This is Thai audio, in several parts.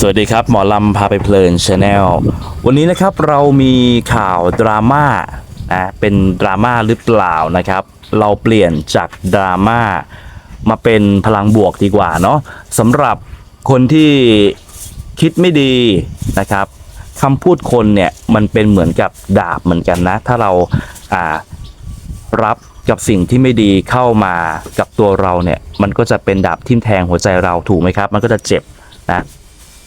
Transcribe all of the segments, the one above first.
สวัสดีครับ หมอลำพาไปเพลินชาแนลวันนี้นะครับเรามีข่าวดราม่านะเป็นดราม่าหรือเปล่านะครับ เราเปลี่ยนจากดราม่ามาเป็นพลังบวกดีกว่าเนาะสำหรับคนที่คิดไม่ดีนะครับคำพูดคนเนี่ยมันเป็นเหมือนกับดาบเหมือนกันนะ ถ้าเราอ่ารับกับสิ่งที่ไม่ดีเข้ามากับตัวเราเนี่ย มันก็จะเป็นดาบทิ่มแทงหัวใจเราถูกไหมครับ มันก็จะเจ็บนะ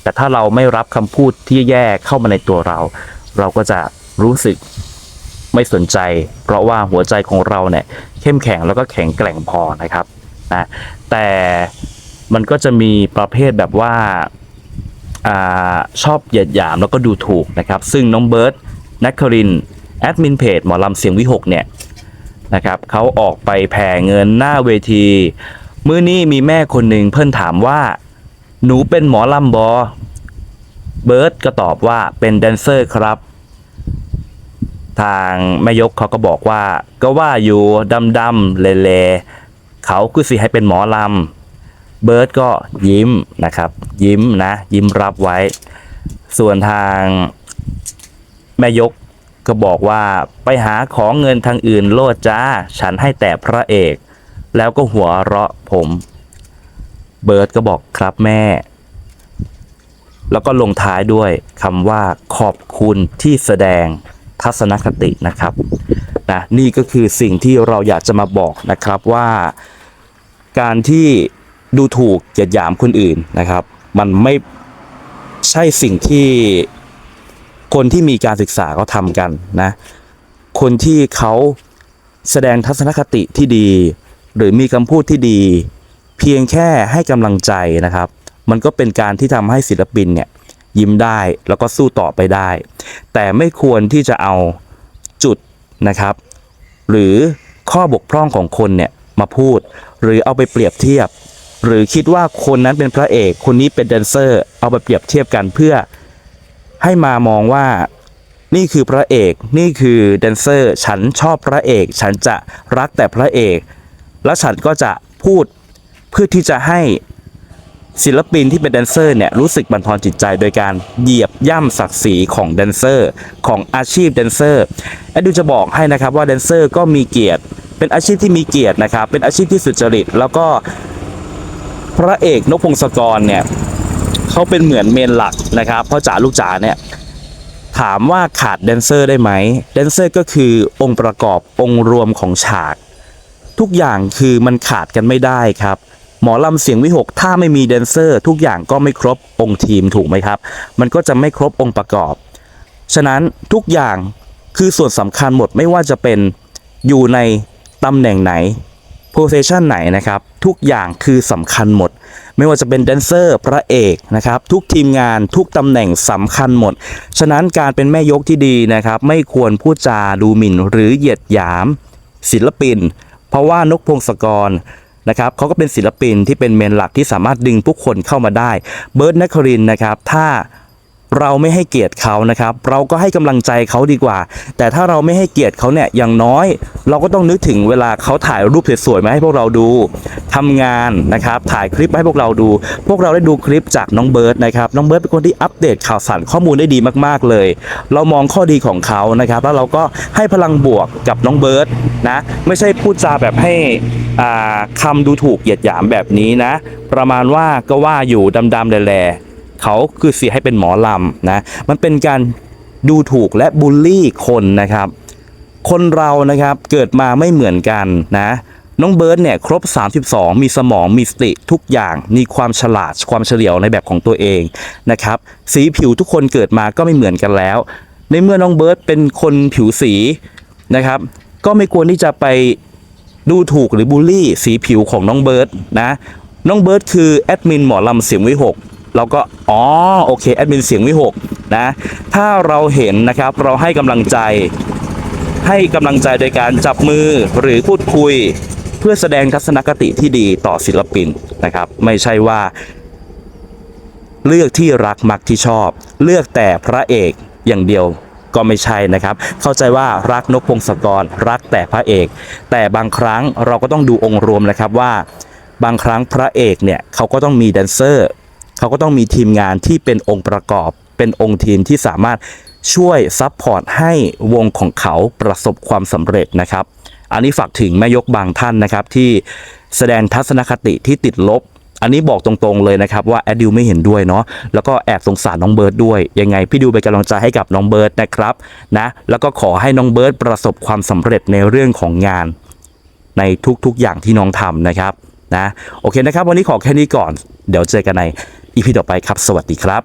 แต่ถ้าเราไม่รับคำพูดที่แย่เข้ามาในตัวเรา เราก็จะรู้สึกไม่สนใจ เพราะว่าหัวใจของเราเนี่ยเข้มแข็งแล้วก็แข็งแกร่งพอนะครับนะแต่มันก็จะมีประเภทแบบว่าอชอบเหยียดหยามแล้วก็ดูถูกนะครับ ซึ่งน้องเบิร์ตนักครินแอดมินเพจหมอลำเสียงวิหกเนี่ยนะครับเขาออกไปแผ่เงินหน้าเวที มื้อนี้มีแม่คนหนึ่งเพิ่นถามว่า หนูเป็นหมอลำบอ เบิร์ตก็ตอบว่าเป็นแดนเซอร์ครับ ทางแม่ยกเขาก็บอกว่า ก็ว่าอยู่ดำดำเลเลๆเขาคือสิให้เป็นหมอลำ เบิร์ตก็ยิ้มนะครับ ยิ้มนะ ยิ้มรับไว้ ส่วนทางแม่ยกก็บอกว่าไปหาของเงินทางอื่นโลดจ้า ฉันให้แต่พระเอก แล้วก็หัวเราะผม เบิร์ดก็บอกครับแม่ แล้วก็ลงท้ายด้วยคำว่าขอบคุณที่แสดงทัศนคตินะครับนะนี่ก็คือสิ่งที่เราอยากจะมาบอกนะครับว่า การที่ดูถูกเหยียดหยามคนอื่นนะครับ มันไม่ใช่สิ่งที่คนที่มีการศึกษาเขาทำกันนะ คนที่เขาแสดงทัศนคติที่ดี หรือมีคำพูดที่ดี เพียงแค่ให้กำลังใจนะครับ มันก็เป็นการที่ทำให้ศิลปินเนี่ยยิ้มได้แล้วก็สู้ต่อไปได้ แต่ไม่ควรที่จะเอาจุดนะครับ หรือข้อบกพร่องของคนเนี่ยมาพูด หรือเอาไปเปรียบเทียบ หรือคิดว่าคนนั้นเป็นพระเอก คนนี้เป็นแดนเซอร์ เอาไปเปรียบเทียบกันเพื่อให้มามองว่านี่คือพระเอก นี่คือแดนเซอร์ ฉันชอบพระเอก ฉันจะรักแต่พระเอก แล้วฉันก็จะพูด เพื่อที่จะให้ศิลปินที่เป็นแดนเซอร์เนี่ยรู้สึกบันทอนจิตใจโดยการเหยียบย่ำศักดิ์ศรีของแดนเซอร์ ของอาชีพแดนเซอร์แอดดูจะบอกให้นะครับว่าแดนเซอร์ก็มีเกียรติ เป็นอาชีพที่มีเกียรตินะครับ เป็นอาชีพที่สุจริต แล้วก็พระเอกนกพงศกรเนี่ยเขาเป็นเหมือนเมนหลักนะครับเพราะจ๋าลูกจ๋าเนี่ยถามว่าขาดแดนเซอร์ได้ไหมแดนเซอร์ก็คือองค์ประกอบองค์รวมของฉาก ทุกอย่างคือมันขาดกันไม่ได้ครับ หมอลำเสียงวิหกถ้าไม่มีแดนเซอร์ ทุกอย่างก็ไม่ครบองค์ทีมถูกไหมครับ มันก็จะไม่ครบองค์ประกอบ ฉะนั้นทุกอย่างคือส่วนสำคัญหมดไม่ว่าจะเป็นอยู่ในตำแหน่งไหนโพสชันไหนนะครับ ทุกอย่างคือสำคัญหมด ไม่ว่าจะเป็นแดนเซอร์พระเอกนะครับ ทุกทีมงานทุกตำแหน่งสำคัญหมด ฉะนั้นการเป็นแม่ยกที่ดีนะครับ ไม่ควรพูดจาดูหมิ่นหรือเหยียดหยาม ศิลปิน เพราะว่านกพงศกร นะครับเขาก็เป็นศิลปินที่เป็นเมนหลักที่สามารถดึงผู้คนเข้ามาได้ เบิร์ดนครินนะครับ ถ้าเราไม่ให้เกียรติเขานะครับ เราก็ให้กำลังใจเขาดีกว่า แต่ถ้าเราไม่ให้เกียรติเขาเนี่ยอย่างน้อย เราก็ต้องนึกถึงเวลาเขาถ่ายรูปสวยๆมาให้พวกเราดูทำงานนะครับ ถ่ายคลิปมาให้พวกเราดู พวกเราได้ดูคลิปจากน้องเบิร์ดนะครับน้องเบิร์ดเป็นคนที่อัปเดตข่าวสารข้อมูลได้ดีมากๆเลย เรามองข้อดีของเขานะครับ แล้วเราก็ให้พลังบวกกับน้องเบิร์ดนะไม่ใช่พูดจาแบบให้คำดูถูกเหยียดหยามแบบนี้นะ ประมาณว่าก็ว่าอยู่ดำๆแหล่ๆเขาคือเสียให้เป็นหมอลำนะ มันเป็นการดูถูกและบูลลี่คนนะครับ คนเรานะครับเกิดมาไม่เหมือนกันนะน้องเบิร์ดเนี่ยครบ 32 มีสมองมีสติทุกอย่างมีความฉลาดความเฉลียวในแบบของตัวเองนะครับ สีผิวทุกคนเกิดมาก็ไม่เหมือนกันแล้ว ในเมื่อน้องเบิร์ดเป็นคนผิวสีนะครับ ก็ไม่ควรที่จะไป ดูถูกหรือบูลลี่สีผิวของน้องเบิร์ดนะ น้องเบิร์ดคือแอดมินหมอลำเสียงวิหกเราก็อ๋อโอเคแอดมินเสียงวิหกนะถ้าเราเห็นนะครับเราให้กำลังใจ ให้กำลังใจโดยการจับมือหรือพูดคุย เพื่อแสดงทัศนคติที่ดีต่อศิลปินนะครับ ไม่ใช่ว่า เลือกที่รักมักที่ชอบ เลือกแต่พระเอกอย่างเดียว ก็ไม่ใช่นะครับ เข้าใจว่ารักนกพงศกรรักแต่พระเอก แต่บางครั้งเราก็ต้องดูองค์รวมนะครับว่า บางครั้งพระเอกเนี่ยเขาก็ต้องมีแดนเซอร์เขาก็ต้องมีทีมงานที่เป็นองค์ประกอบ เป็นองค์ทีมที่สามารถช่วยซัพพอร์ตให้วงของเขาประสบความสำเร็จนะครับ อันนี้ฝากถึงแม่ยกบางท่านนะครับที่แสดงทัศนคติที่ติดลบ อันนี้บอกตรงๆเลยนะครับว่าแอดดิวไม่เห็นด้วยเนาะแล้วก็แอบสงสารน้องเบิร์ดด้วยยังไงพี่ดิวเป็นกำลังใจให้กับน้องเบิร์ดนะครับนะแล้วก็ขอให้น้องเบิร์ดประสบความสำเร็จในเรื่องของงานในทุกๆอย่างที่น้องทำนะครับนะโอเคนะครับ วันนี้ขอแค่นี้ก่อน เดี๋ยวเจอกันในอีพีต่อไปครับ สวัสดีครับ